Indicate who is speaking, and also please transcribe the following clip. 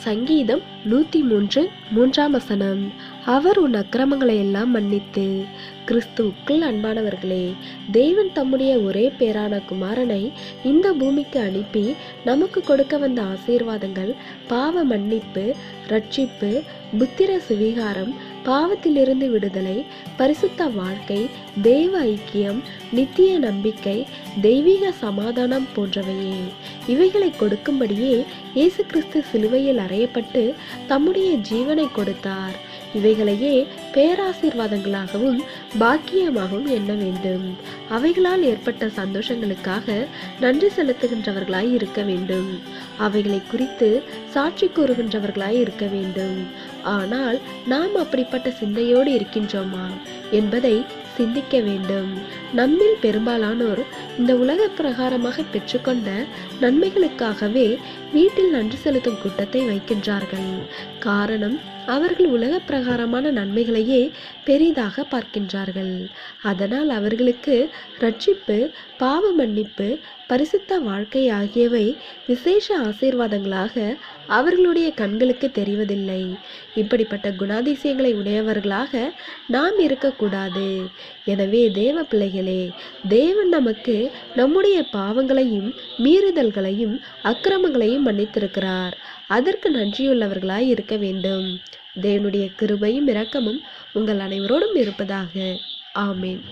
Speaker 1: சங்கீதம் நூற்றி மூன்று மூன்றாம் வசனம். அவர் உன் அக்கிரமங்களை எல்லாம் மன்னித்து கிறிஸ்துவுக்குள் அன்பானவர்களே தேவன் தம்முடைய ஒரே பேரான குமாரனை இந்த பூமிக்கு அனுப்பி நமக்கு கொடுக்க வந்த ஆசீர்வாதங்கள் பாவ மன்னிப்பு ரட்சிப்பு புத்திர சுவிகாரம் பாவத்திலிருந்து விடுதலை பரிசுத்த வாழ்க்கை தெய்வ ஐக்கியம் நித்திய நம்பிக்கை தெய்வீக சமாதானம் போன்றவையே. இவைகளை கொடுக்கும்படியே இயேசு கிறிஸ்து சிலுவையில் அறையப்பட்டு தம்முடைய ஜீவனை கொடுத்தார். இவைகளையே பேராசீர்வாதங்களாகவும் பாக்கியமாகவும் எண்ண வேண்டும். அவைகளால் ஏற்பட்ட சந்தோஷங்களுக்காக நன்றி செலுத்துகின்றவர்களாய் இருக்க வேண்டும். அவைகளை குறித்து சாட்சி கூறுகின்றவர்களாய் இருக்க வேண்டும். ஆனால் நாம் அப்படிப்பட்ட சிந்தையோடு இருக்கின்றோமா? என்பதை சிந்திக்க வேண்டும். நம்மில் பெரும்பாலானோர் இந்த உலக பிரகாரமாக பெற்றுக்கொண்ட நன்மைகளுக்காகவே வீட்டில் நன்றி செலுத்தும் கூட்டத்தை வைக்கின்றார்கள். காரணம் அவர்கள் உலக பிரகாரமான நன்மைகளையே பெரிதாக பார்க்கின்றார்கள். அதனால் அவர்களுக்கு ரட்சிப்பு பாவ மன்னிப்பு பரிசுத்த வாழ்க்கை ஆகியவை விசேஷ ஆசீர்வாதங்களாக அவர்களுடைய கண்களுக்கு தெரிவதில்லை. இப்படிப்பட்ட குணாதிசயங்களை உடையவர்களாக நாம் இருக்க இருக்கக்கூடாது. எனவே தேவ பிள்ளைகளே தேவன் நமக்கு நம்முடைய பாவங்களையும் மீறுதல்களையும் அக்கிரமங்களையும் மன்னித்திருக்கிறார். அதற்கு நன்றியுள்ளவர்களாய் இருக்க வேண்டும். தேவனுடைய கிருபையும் இரக்கமும் உங்கள் அனைவரோடும் இருப்பதாக. ஆமேன்.